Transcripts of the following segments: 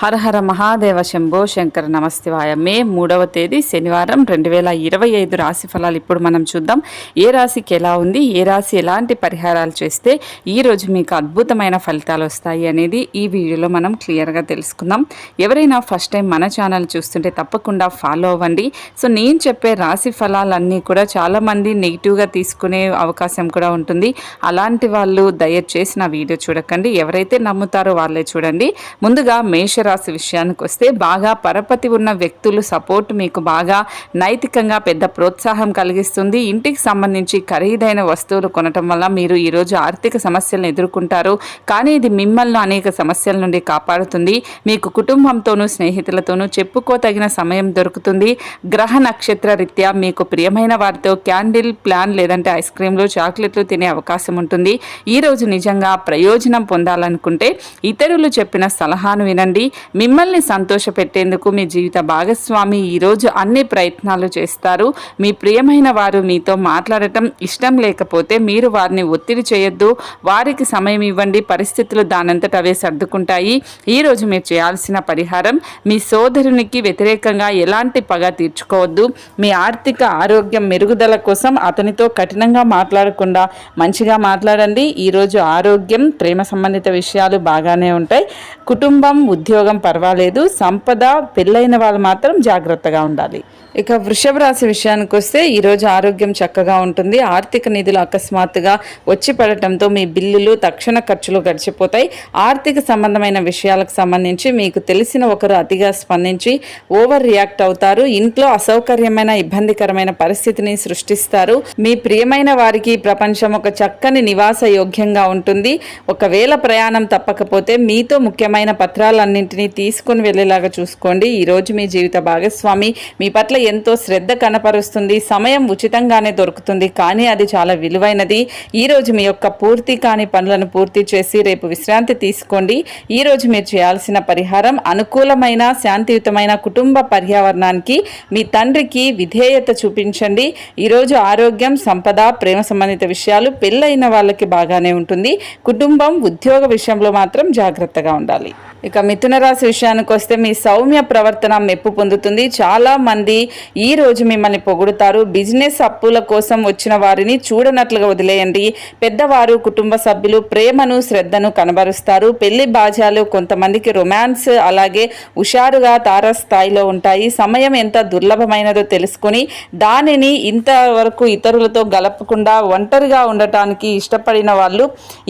హర హర మహాదేవ శంభో శంకర నమస్తివాయ. మే మూడవ తేదీ శనివారం రెండు వేల ఇరవై ఐదు రాశి ఫలాలు ఇప్పుడు మనం చూద్దాం. ఏ రాశికి ఎలా ఉంది? ఏ రాశి ఎలాంటి పరిహారాలు చేస్తే ఈ రోజు మీకు అద్భుతమైన ఫలితాలు వస్తాయి అనేది ఈ వీడియోలో మనం క్లియర్గా తెలుసుకుందాం. ఎవరైనా ఫస్ట్ టైం మన ఛానల్ చూస్తుంటే తప్పకుండా ఫాలో అవ్వండి. సో నేను చెప్పే రాశి ఫలాలన్నీ కూడా చాలామంది నెగిటివ్గా తీసుకునే అవకాశం కూడా ఉంటుంది. అలాంటి వాళ్ళు దయచేసి నా వీడియో చూడకండి. ఎవరైతే నమ్ముతారో వాళ్ళే చూడండి. ముందుగా మేష మేషరాశి విషయానికి వస్తే బాగా పరపతి ఉన్న వ్యక్తులు సపోర్ట్ మీకు బాగా నైతికంగా పెద్ద ప్రోత్సాహం కలిగిస్తుంది. ఇంటికి సంబంధించి ఖరీదైన వస్తువులు కొనటం వల్ల మీరు ఈరోజు ఆర్థిక సమస్యలను ఎదుర్కొంటారు. కానీ ఇది మిమ్మల్ని అనేక సమస్యల నుండి కాపాడుతుంది. మీకు కుటుంబంతోనూ స్నేహితులతోనూ చెప్పుకోతగిన సమయం దొరుకుతుంది. గ్రహ నక్షత్ర రీత్యా మీకు ప్రియమైన వారితో క్యాండిల్ ప్లాన్ లేదంటే ఐస్ క్రీమ్లు చాక్లెట్లు తినే అవకాశం ఉంటుంది. ఈ రోజు నిజంగా ప్రయోజనం పొందాలనుకుంటే ఇతరులు చెప్పిన సలహాను వినండి. మిమ్మల్ని సంతోషపెట్టేందుకు మీ జీవిత భాగస్వామి ఈరోజు అన్ని ప్రయత్నాలు చేస్తారు. మీ ప్రియమైన వారు మీతో మాట్లాడటం ఇష్టం లేకపోతే మీరు వారిని ఒత్తిడి చేయొద్దు. వారికి సమయం ఇవ్వండి. పరిస్థితులు దానంతట అవే సర్దుకుంటాయి. ఈరోజు మీరు చేయాల్సిన పరిహారం మీ సోదరునికి వ్యతిరేకంగా ఎలాంటి పగ తీర్చుకోవద్దు. మీ ఆర్థిక ఆరోగ్యం మెరుగుదల కోసం అతనితో కఠినంగా మాట్లాడకుండా మంచిగా మాట్లాడండి. ఈరోజు ఆరోగ్యం ప్రేమ సంబంధిత విషయాలు బాగానే ఉంటాయి. కుటుంబం ఉద్యోగం పర్వాలేదు సంపద పెళ్ళైన వాళ్ళు మాత్రం జాగ్రత్తగా ఉండాలి. ఇక వృషభ రాశి విషయానికి వస్తే ఈరోజు ఆరోగ్యం చక్కగా ఉంటుంది. ఆర్థిక నిధులు అకస్మాత్తుగా వచ్చి పడటంతో మీ బిల్లులు తక్షణ ఖర్చులు గడిచిపోతాయి. ఆర్థిక సంబంధమైన విషయాలకు సంబంధించి మీకు తెలిసిన ఒకరు అతిగా స్పందించి ఓవర్ రియాక్ట్ అవుతారు. ఇంట్లో అసౌకర్యమైన ఇబ్బందికరమైన పరిస్థితిని సృష్టిస్తారు. మీ ప్రియమైన వారికి ప్రపంచం ఒక చక్కని నివాస యోగ్యంగా ఉంటుంది. ఒకవేళ ప్రయాణం తప్పకపోతే మీతో ముఖ్యమైన పత్రాలన్నింటినీ తీసుకుని వెళ్ళేలాగా చూసుకోండి. ఈరోజు మీ జీవిత భాగస్వామి మీ పట్ల ఎంతో శ్రద్ధ కనపరుస్తుంది. సమయం ఉచితంగానే దొరుకుతుంది. కానీ అది చాలా విలువైనది. ఈరోజు మీ యొక్క పూర్తి కాని పనులను పూర్తి చేసి రేపు విశ్రాంతి తీసుకోండి. ఈరోజు మీరు చేయాల్సిన పరిహారం అనుకూలమైన శాంతియుతమైన కుటుంబ పర్యావరణానికి మీ తండ్రికి విధేయత చూపించండి. ఈరోజు ఆరోగ్యం సంపద ప్రేమ సంబంధిత విషయాలు పెళ్ళైన వాళ్ళకి బాగానే ఉంటుంది. కుటుంబం ఉద్యోగ విషయంలో మాత్రం జాగ్రత్తగా ఉండాలి. ఇక మిథున రాశి విషయానికి వస్తే మీ సౌమ్య ప్రవర్తన మెప్పు పొందుతుంది. చాలా మంది ఈ రోజు మిమ్మల్ని పొగుడుతారు. బిజినెస్ అప్పుల కోసం వచ్చిన వారిని చూడనట్లుగా వదిలేయండి. పెద్దవారు కుటుంబ సభ్యులు ప్రేమను శ్రద్ధను కనబరుస్తారు. పెళ్ళి బాజాలు కొంతమందికి రొమాన్స్ అలాగే హుషారుగా తారస్థాయిలో ఉంటాయి. సమయం ఎంత దుర్లభమైనదో తెలుసుకుని దానిని ఇంతవరకు ఇతరులతో గలపకుండా ఒంటరిగా ఉండటానికి ఇష్టపడిన వాళ్ళు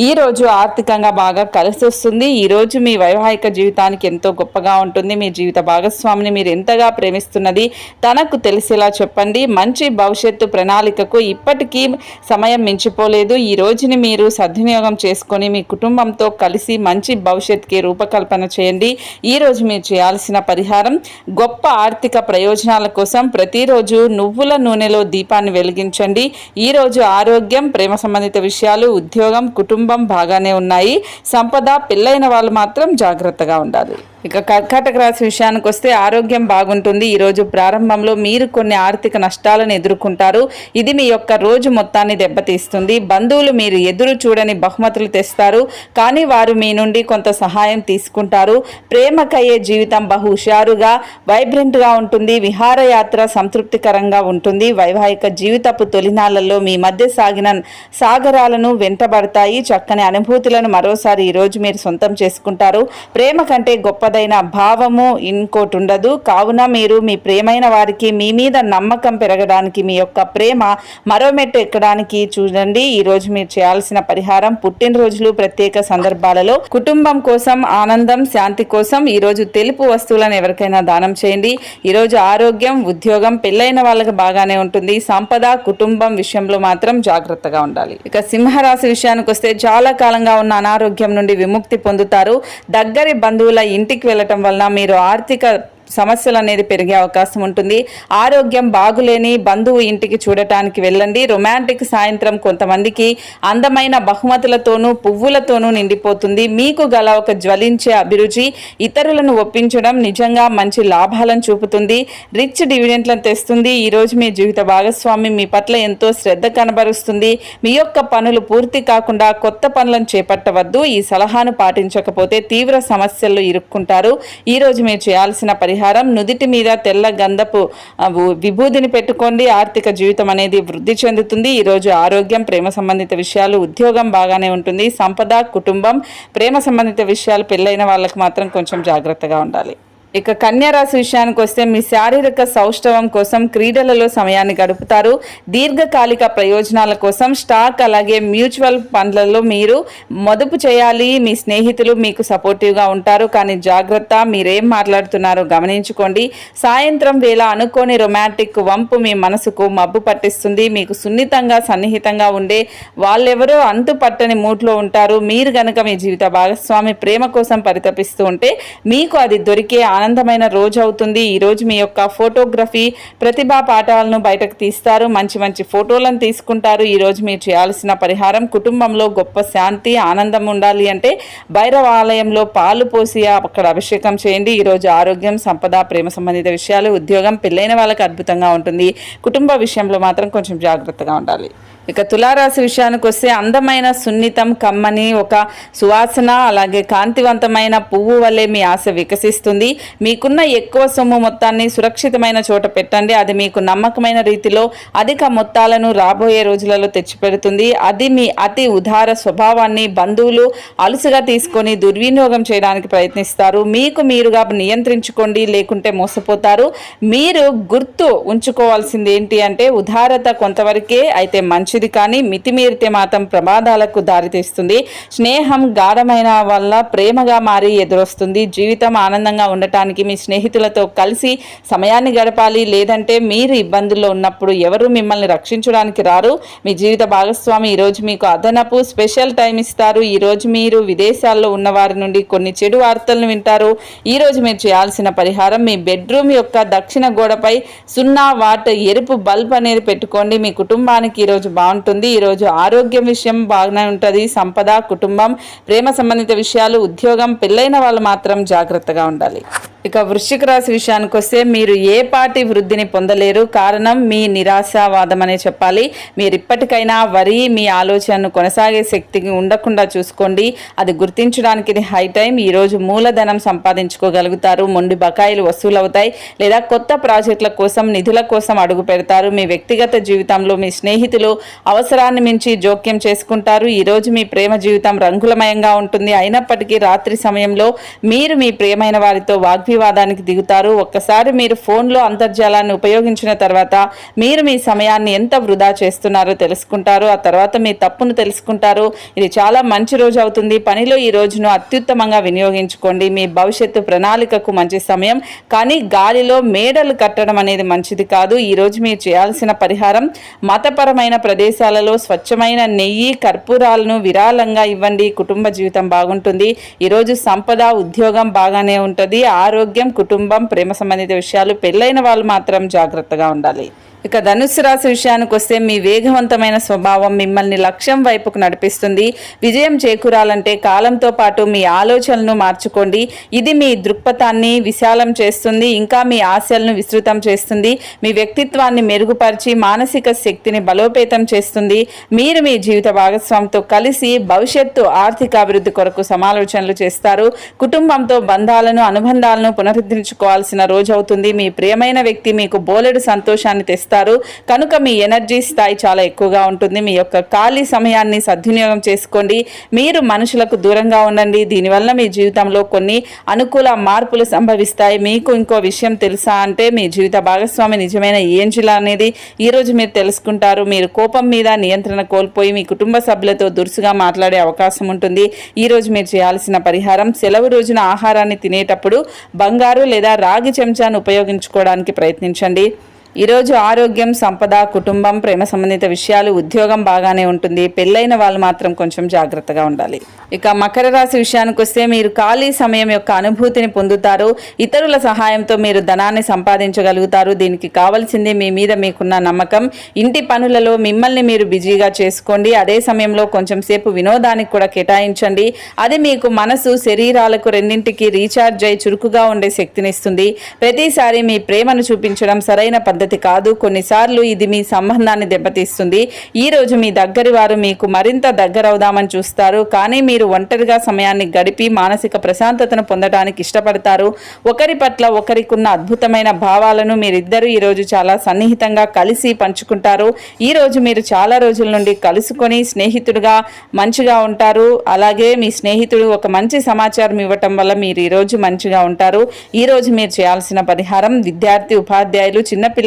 ఈ రోజు ఆర్థికంగా బాగా కలిసి వస్తుంది ఈ రోజు మీ వైవాహిక జీవితానికి ఎంతో గొప్పగా ఉంటుంది. మీ జీవిత భాగస్వామిని మీరు ఎంతగా ప్రేమిస్తున్నది తనకు తెలిసేలా చెప్పండి. మంచి భవిష్యత్తు ప్రణాళికకు ఇప్పటికీ సమయం మించిపోలేదు. ఈ రోజుని మీరు సద్వినియోగం చేసుకొని మీ కుటుంబంతో కలిసి మంచి భవిష్యత్కి రూపకల్పన చేయండి. ఈ రోజు మీరు చేయాల్సిన పరిహారం గొప్ప ఆర్థిక ప్రయోజనాల కోసం ప్రతిరోజు నువ్వుల నూనెలో దీపాన్ని వెలిగించండి. ఈ రోజు ఆరోగ్యం ప్రేమ సంబంధిత విషయాలు ఉద్యోగం కుటుంబం బాగానే ఉన్నాయి. సంపద పెళ్ళైన వాళ్ళు మాత్రం జాగ్రత్త జాగ్రత్తగా ఉండాలి. ఇక కర్కాటక రాశి విషయానికి వస్తే ఆరోగ్యం బాగుంటుంది. ఈరోజు ప్రారంభంలో మీరు కొన్ని ఆర్థిక నష్టాలను ఎదుర్కొంటారు. ఇది మీ యొక్క రోజు మొత్తాన్ని దెబ్బతీస్తుంది. బంధువులు మీరు ఎదురు చూడని బహుమతులు తెస్తారు. కానీ వారు మీ నుండి కొంత సహాయం తీసుకుంటారు. ప్రేమకయ్యే జీవితం బహు హుషారుగా వైబ్రెంట్గా ఉంటుంది. విహారయాత్ర సంతృప్తికరంగా ఉంటుంది. వైవాహిక జీవితపు తొలినాళ్ళలో మీ మధ్య సాగిన సాగరాలను వెంటబడతాయి. చక్కని అనుభూతులను మరోసారి ఈరోజు మీరు సొంతం చేసుకుంటారు. ప్రేమ కంటే గొప్పదైన భావము ఇంకోటి ఉండదు కావున మీరు మీ ప్రేమైన వారికి మీ మీద నమ్మకం పెరగడానికి మీ యొక్క ప్రేమ మరో మెట్టు ఎక్కడానికి చూడండి. ఈరోజు మీరు చేయాల్సిన పరిహారం పుట్టినరోజులు ప్రత్యేక సందర్భాలలో కుటుంబం కోసం ఆనందం శాంతి కోసం ఈరోజు తెలుపు వస్తువులను ఎవరికైనా దానం చేయండి. ఈరోజు ఆరోగ్యం ఉద్యోగం పెళ్ళైన వాళ్ళకి బాగానే ఉంటుంది. సంపద కుటుంబం విషయంలో మాత్రం జాగ్రత్తగా ఉండాలి. ఇక సింహరాశి విషయానికి వస్తే చాలా కాలంగా ఉన్న అనారోగ్యం నుండి విముక్తి పొందుతారు. దగ్గరి బంధువుల ఇంటికి వెళ్ళటం వలన మీరు ఆర్థిక సమస్యలు అనేది పెరిగే అవకాశం ఉంటుంది. ఆరోగ్యం బాగులేని బంధువు ఇంటికి చూడటానికి వెళ్ళండి. రొమాంటిక్ సాయంత్రం కొంతమందికి అందమైన బహుమతులతోనూ పువ్వులతోనూ నిండిపోతుంది. మీకు గల ఒక జ్వలించే అభిరుచి ఇతరులను ఒప్పించడం నిజంగా మంచి లాభాలను చూపుతుంది. రిచ్ డివిడెంట్లను తెస్తుంది. ఈ రోజు మీ జీవిత భాగస్వామి మీ పట్ల ఎంతో శ్రద్ధ కనబరుస్తుంది. మీ యొక్క పనులు పూర్తి కాకుండా కొత్త పనులను చేపట్టవద్దు. ఈ సలహాను పాటించకపోతే తీవ్ర సమస్యల్లో ఇరుక్కుంటారు. ఈ రోజు మీరు చేయాల్సిన పరిహారం నుదిటి మీద తెల్ల గంధపు విభూతిని విభూదిని పెట్టుకోండి. ఆర్థిక జీవితం అనేది వృద్ధి చెందుతుంది. ఈరోజు ఆరోగ్యం ప్రేమ సంబంధిత విషయాలు ఉద్యోగం బాగానే ఉంటుంది. సంపద కుటుంబం ప్రేమ సంబంధిత విషయాలు పెళ్ళైన వాళ్ళకి మాత్రం కొంచెం జాగ్రత్తగా ఉండాలి. ఇక కన్యా రాశి విషయానికి వస్తే మీ శారీరక సౌష్ఠవం కోసం క్రీడలలో సమయాన్ని గడుపుతారు. దీర్ఘకాలిక ప్రయోజనాల కోసం స్టాక్ అలాగే మ్యూచువల్ ఫండ్లలో మీరు మదుపు చేయాలి. మీ స్నేహితులు మీకు సపోర్టివ్గా ఉంటారు. కానీ జాగ్రత్త మీరేం మాట్లాడుతున్నారో గమనించుకోండి. సాయంత్రం వేళ అనుకోని రొమాంటిక్ వంపు మీ మనసుకు మబ్బు పట్టిస్తుంది. మీకు సున్నితంగా సన్నిహితంగా ఉండే వాళ్ళెవరో అంతు పట్టని మూడ్లో ఉంటారు. మీరు గనక మీ జీవిత భాగస్వామి ప్రేమ కోసం పరితపిస్తూ ఉంటే మీకు అది దొరికే ఆనందమైన రోజు అవుతుంది. ఈరోజు మీ యొక్క ఫోటోగ్రఫీ ప్రతిభా పాఠాలను బయటకు తీస్తారు. మంచి మంచి ఫోటోలను తీసుకుంటారు. ఈరోజు మీరు చేయాల్సిన పరిహారం కుటుంబంలో గొప్ప శాంతి ఆనందం ఉండాలి అంటే భైరవ ఆలయంలో పాలు పోసి అక్కడ అభిషేకం చేయండి. ఈరోజు ఆరోగ్యం సంపద ప్రేమ సంబంధిత విషయాలు ఉద్యోగం పెళ్ళైన వాళ్ళకి అద్భుతంగా ఉంటుంది. కుటుంబ విషయంలో మాత్రం కొంచెం జాగ్రత్తగా ఉండాలి. ఇక తులారాశి విషయానికి వస్తే అందమైన సున్నితం కమ్మని ఒక సువాసన అలాగే కాంతివంతమైన పువ్వు వల్లే మీ ఆశ వికసిస్తుంది. మీకున్న ఎక్కువ సొమ్ము మొత్తాన్ని సురక్షితమైన చోట పెట్టండి. అది మీకు నమ్మకమైన రీతిలో అధిక మొత్తాలను రాబోయే రోజులలో తెచ్చిపెడుతుంది. అది మీ అతి ఉదార స్వభావాన్ని బంధువులు అలుసుగా తీసుకొని దుర్వినియోగం చేయడానికి ప్రయత్నిస్తారు. మీకు మీరుగా నియంత్రించుకోండి లేకుంటే మోసపోతారు. మీరు గుర్తు ఉంచుకోవాల్సింది ఏంటి అంటే ఉదారత కొంతవరకే అయితే మంచిది కానీ మితిమీరితే మాత్రం ప్రమాదాలకు దారితీస్తుంది స్నేహం గాఢమైన వల్ల ప్రేమగా మారి ఎదురొస్తుంది. జీవితం ఆనందంగా ఉండటం ఉండటానికి మీ స్నేహితులతో కలిసి సమయాన్ని గడపాలి. లేదంటే మీరు ఇబ్బందుల్లో ఉన్నప్పుడు ఎవరు మిమ్మల్ని రక్షించడానికి రారు. మీ జీవిత భాగస్వామి ఈరోజు మీకు అదనపు స్పెషల్ టైం ఇస్తారు. ఈరోజు మీరు విదేశాల్లో ఉన్న వారి నుండి కొన్ని చెడు వార్తలను వింటారు. ఈరోజు మీరు చేయాల్సిన పరిహారం మీ బెడ్రూమ్ యొక్క దక్షిణ గోడపై సున్నా వాట్ ఎరుపు బల్బ్ అనేది పెట్టుకోండి. మీ కుటుంబానికి ఈరోజు బాగుంటుంది. ఈరోజు ఆరోగ్యం విషయం బాగానే ఉంటుంది. సంపద కుటుంబం ప్రేమ సంబంధిత విషయాలు ఉద్యోగం పెళ్ళైన వాళ్ళు మాత్రం జాగ్రత్తగా ఉండాలి. ఇక వృశ్చిక రాశి విషయానికి వస్తే మీరు ఏ పార్టీ వృద్ధిని పొందలేరు. కారణం మీ నిరాశావాదం అనే చెప్పాలి. మీరు ఇప్పటికైనా వరి మీ ఆలోచనను కొనసాగే శక్తికి ఉండకుండా చూసుకోండి. అది గుర్తించడానికి హై టైం ఈరోజు మూలధనం సంపాదించుకోగలుగుతారు. మొండి బకాయిలు వసూలవుతాయి. లేదా కొత్త ప్రాజెక్టుల కోసం నిధుల కోసం అడుగు పెడతారు. మీ వ్యక్తిగత జీవితంలో మీ స్నేహితులు అవసరాన్ని మించి జోక్యం చేసుకుంటారు. ఈరోజు మీ ప్రేమ జీవితం రంగులమయంగా ఉంటుంది. అయినప్పటికీ రాత్రి సమయంలో మీరు మీ ప్రియమైన వారితో వాగ్వి వాగ్వివాదానికి దిగుతారు. ఒక్కసారి మీరు ఫోన్లో అంతర్జాలాన్ని ఉపయోగించిన తర్వాత మీరు మీ సమయాన్ని ఎంత వృధా చేస్తున్నారో తెలుసుకుంటారు. ఆ తర్వాత మీ తప్పును తెలుసుకుంటారు. ఇది చాలా మంచి రోజు అవుతుంది. పనిలో ఈ రోజును అత్యుత్తమంగా వినియోగించుకోండి. మీ భవిష్యత్తు ప్రణాళికకు మంచి సమయం. కానీ గాలిలో మేడలు కట్టడం అనేది మంచిది కాదు. ఈ రోజు మీరు చేయాల్సిన పరిహారం మతపరమైన ప్రదేశాలలో స్వచ్ఛమైన నెయ్యి కర్పూరాలను విరాళంగా ఇవ్వండి. కుటుంబ జీవితం బాగుంటుంది. ఈరోజు సంపద ఉద్యోగం బాగానే ఉంటుంది. ఆరోగ్యం కుటుంబం ప్రేమ సంబంధిత విషయాలు పెళ్ళైన వాళ్ళు మాత్రం జాగ్రత్తగా ఉండాలి. ఇక ధనుస్సు రాశి విషయానికి వస్తే మీ వేగవంతమైన స్వభావం మిమ్మల్ని లక్ష్యం వైపుకు నడిపిస్తుంది. విజయం చేకూరాలంటే కాలంతో పాటు మీ ఆలోచనలను మార్చుకోండి. ఇది మీ దృక్పథాన్ని విశాలం చేస్తుంది. ఇంకా మీ ఆశలను విస్తృతం చేస్తుంది. మీ వ్యక్తిత్వాన్ని మెరుగుపరిచి మానసిక శక్తిని బలోపేతం చేస్తుంది. మీరు మీ జీవిత భాగస్వామితో కలిసి భవిష్యత్తు ఆర్థిక అభివృద్ధి కొరకు సమాలోచనలు చేస్తారు. కుటుంబంతో బంధాలను అనుబంధాలను పునరుద్ధరించుకోవాల్సిన రోజు అవుతుంది. మీ ప్రియమైన వ్యక్తి మీకు బోలెడు సంతోషాన్ని తెస్తారు కనుక మీ ఎనర్జీ స్థాయి చాలా ఎక్కువగా ఉంటుంది. మీ యొక్క ఖాళీ సమయాన్ని సద్వినియోగం చేసుకోండి. మీరు మనుషులకు దూరంగా ఉండండి. దీనివల్ల మీ జీవితంలో కొన్ని అనుకూల మార్పులు సంభవిస్తాయి. మీకు ఇంకో విషయం తెలుసా అంటే మీ జీవిత భాగస్వామి నిజమైన ఏంజిల్ అనేది ఈరోజు మీరు తెలుసుకుంటారు. మీరు కోపం మీద నియంత్రణ కోల్పోయి మీ కుటుంబ సభ్యులతో దురుసుగా మాట్లాడే అవకాశం ఉంటుంది. ఈరోజు మీరు చేయాల్సిన పరిహారం సెలవు రోజున ఆహారాన్ని తినేటప్పుడు బంగారు లేదా రాగి చెంచాను ఉపయోగించుకోవడానికి ప్రయత్నించండి. ఈరోజు ఆరోగ్యం సంపద కుటుంబం ప్రేమ సంబంధిత విషయాలు ఉద్యోగం బాగానే ఉంటుంది. పెళ్ళైన వాళ్ళు మాత్రం కొంచెం జాగ్రత్తగా ఉండాలి. ఇక మకర రాశి విషయానికి వస్తే మీరు ఖాళీ సమయం యొక్క అనుభూతిని పొందుతారు. ఇతరుల సహాయంతో మీరు ధనాన్ని సంపాదించగలుగుతారు. దీనికి కావలసింది మీ మీద మీకున్న నమ్మకం. ఇంటి పనులలో మిమ్మల్ని మీరు బిజీగా చేసుకోండి. అదే సమయంలో కొంచెం సేపు వినోదానికి కూడా కేటాయించండి. అది మీకు మనసు శరీరాలకు రెండింటికి రీఛార్జ్ అయి చురుకుగా ఉండే శక్తినిస్తుంది ప్రతిసారి మీ ప్రేమను చూపించడం సరైన పద్ధతి కాదు. కొన్నిసార్లు ఇది మీ సంబంధాన్ని దెబ్బతీస్తుంది. ఈ రోజు మీ దగ్గరి వారు మీకు మరింత దగ్గరవుదామని చూస్తారు. కానీ మీరు ఒంటరిగా సమయాన్ని గడిపి మానసిక ప్రశాంతతను పొందడానికి ఇష్టపడతారు. ఒకరి పట్ల ఒకరికున్న అద్భుతమైన భావాలను మీరిద్దరూ ఈ రోజు చాలా సన్నిహితంగా కలిసి పంచుకుంటారు. ఈరోజు మీరు చాలా రోజుల నుండి కలుసుకొని స్నేహితుడిగా మంచిగా ఉంటారు. అలాగే మీ స్నేహితుడు ఒక మంచి సమాచారం ఇవ్వటం వల్ల మీరు ఈ రోజు మంచిగా ఉంటారు. ఈరోజు మీరు చేయాల్సిన పరిహారం విద్యార్థి ఉపాధ్యాయులు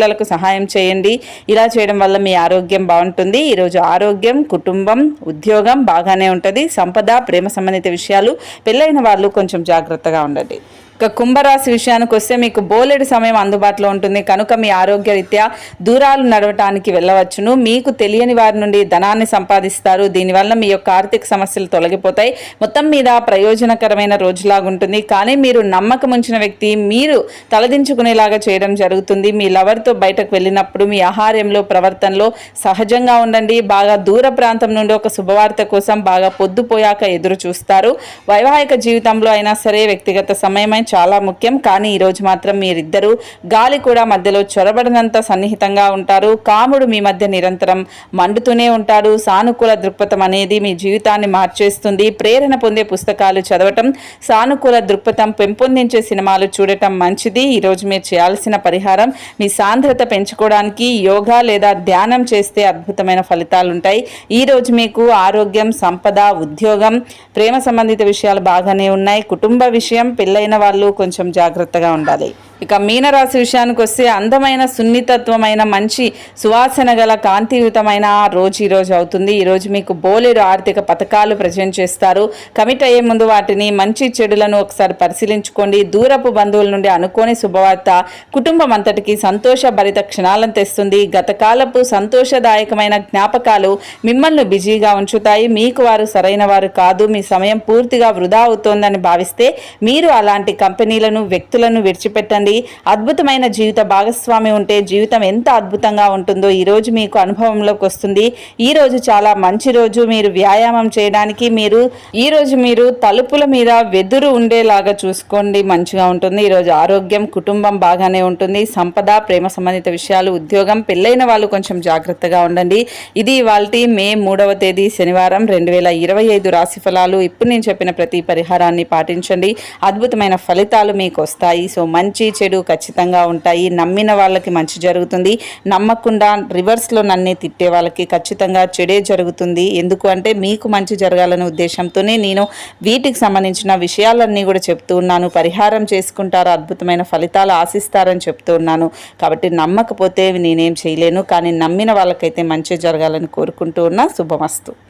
చిన్నపిల్లలకు సహాయం చేయండి. ఇలా చేయడం వల్ల మీ ఆరోగ్యం బాగుంటుంది. ఈరోజు ఆరోగ్యం కుటుంబం ఉద్యోగం బాగానే ఉంటుంది. సంపద ప్రేమ సంబంధిత విషయాలు పెళ్ళైన వాళ్ళు కొంచెం జాగ్రత్తగా ఉండండి. ఇక కుంభరాశి విషయానికి వస్తే మీకు బోలెడు సమయం అందుబాటులో ఉంటుంది. కనుక మీ ఆరోగ్య రీత్యా దూరాలు నడవటానికి వెళ్ళవచ్చును. మీకు తెలియని వారి నుండి ధనాన్ని సంపాదిస్తారు. దీనివల్ల మీ యొక్క ఆర్థిక సమస్యలు తొలగిపోతాయి. మొత్తం మీద ప్రయోజనకరమైన రోజులాగా ఉంటుంది. కానీ మీరు నమ్మకం ఉంచిన వ్యక్తి మీరు తలదించుకునేలాగా చేయడం జరుగుతుంది. మీ లవర్తో బయటకు వెళ్ళినప్పుడు మీ ఆహార్యంలో ప్రవర్తనలో సహజంగా ఉండండి. బాగా దూర ప్రాంతం నుండి ఒక శుభవార్త కోసం బాగా పొద్దుపోయాక ఎదురు చూస్తారు వైవాహిక జీవితంలో అయినా సరే వ్యక్తిగత సమయమై చాలా ముఖ్యం. కానీ ఈరోజు మాత్రం మీరిద్దరూ గాలి కూడా మధ్యలో చొరబడినంత సన్నిహితంగా ఉంటారు. కాముడు మీ మధ్య నిరంతరం మండుతూనే ఉంటాడు. సానుకూల దృక్పథం అనేది మీ జీవితాన్ని మార్చేస్తుంది. ప్రేరణ పొందే పుస్తకాలు చదవటం సానుకూల దృక్పథం పెంపొందించే సినిమాలు చూడటం మంచిది. ఈరోజు మీరు చేయాల్సిన పరిహారం మీ సాంద్రత పెంచుకోవడానికి యోగా లేదా ధ్యానం చేస్తే అద్భుతమైన ఫలితాలు ఉంటాయి ఈ రోజు మీకు ఆరోగ్యం సంపద ఉద్యోగం ప్రేమ సంబంధిత విషయాలు బాగానే ఉన్నాయి. కుటుంబ విషయం పెళ్ళైన వాళ్ళు కొంచెం జాగ్రత్తగా ఉండాలి. ఇక మీనరాశి విషయానికి వస్తే అందమైన సున్నితత్వమైన మంచి సువాసన గల కాంతియుతమైన రోజు ఈరోజు అవుతుంది. ఈరోజు మీకు బోలెడు ఆర్థిక పథకాలు ప్రజెంట్ చేస్తారు. కమిట్ అయ్యే ముందు వాటిని మంచి చెడులను ఒకసారి పరిశీలించుకోండి. దూరపు బంధువుల నుండి అనుకోని శుభవార్త కుటుంబం అంతటికి సంతోషభరిత క్షణాలను తెస్తుంది. గతకాలపు సంతోషదాయకమైన జ్ఞాపకాలు మిమ్మల్ని బిజీగా ఉంచుతాయి. మీకు వారు సరైన వారు కాదు. మీ సమయం పూర్తిగా వృధా అవుతోందని భావిస్తే మీరు అలాంటి కంపెనీలను వ్యక్తులను విడిచిపెట్టండి. అద్భుతమైన జీవిత భాగస్వామి ఉంటే జీవితం ఎంత అద్భుతంగా ఉంటుందో ఈ రోజు మీకు అనుభవంలోకి వస్తుంది. ఈరోజు చాలా మంచి రోజు. మీరు వ్యాయామం చేయడానికి మీరు ఈరోజు మీరు తలుపుల మీద వెదురు ఉండేలాగా చూసుకోండి. మంచిగా ఉంటుంది. ఈరోజు ఆరోగ్యం కుటుంబం బాగానే ఉంటుంది. సంపద ప్రేమ సంబంధిత విషయాలు ఉద్యోగం పెళ్ళైన వాళ్ళు కొంచెం జాగ్రత్తగా ఉండండి. ఇది ఇవాళ మే మూడవ తేదీ శనివారం. రెండు వేల ఇరవై ఐదు రాశి ఫలాలు ఇప్పుడు నేను చెప్పిన ప్రతి పరిహారాన్ని పాటించండి. అద్భుతమైన ఫలితాలు మీకు వస్తాయి. సో మంచి చెడు ఖచ్చితంగా ఉంటాయి. నమ్మిన వాళ్ళకి మంచి జరుగుతుంది. నమ్మకుండా రివర్స్లో నన్నే తిట్టే వాళ్ళకి ఖచ్చితంగా చెడే జరుగుతుంది. ఎందుకు అంటే మీకు మంచి జరగాలనే ఉద్దేశంతోనే నేను వీటికి సంబంధించిన విషయాలన్నీ కూడా చెప్తూ ఉన్నాను. పరిహారం చేసుకుంటారు అద్భుతమైన ఫలితాలు ఆశిస్తారని చెప్తూ ఉన్నాను. కాబట్టి నమ్మకపోతే నేనేం చేయలేను. కానీ నమ్మిన వాళ్ళకైతే మంచి జరగాలని కోరుకుంటూ ఉన్నా. శుభమస్తు.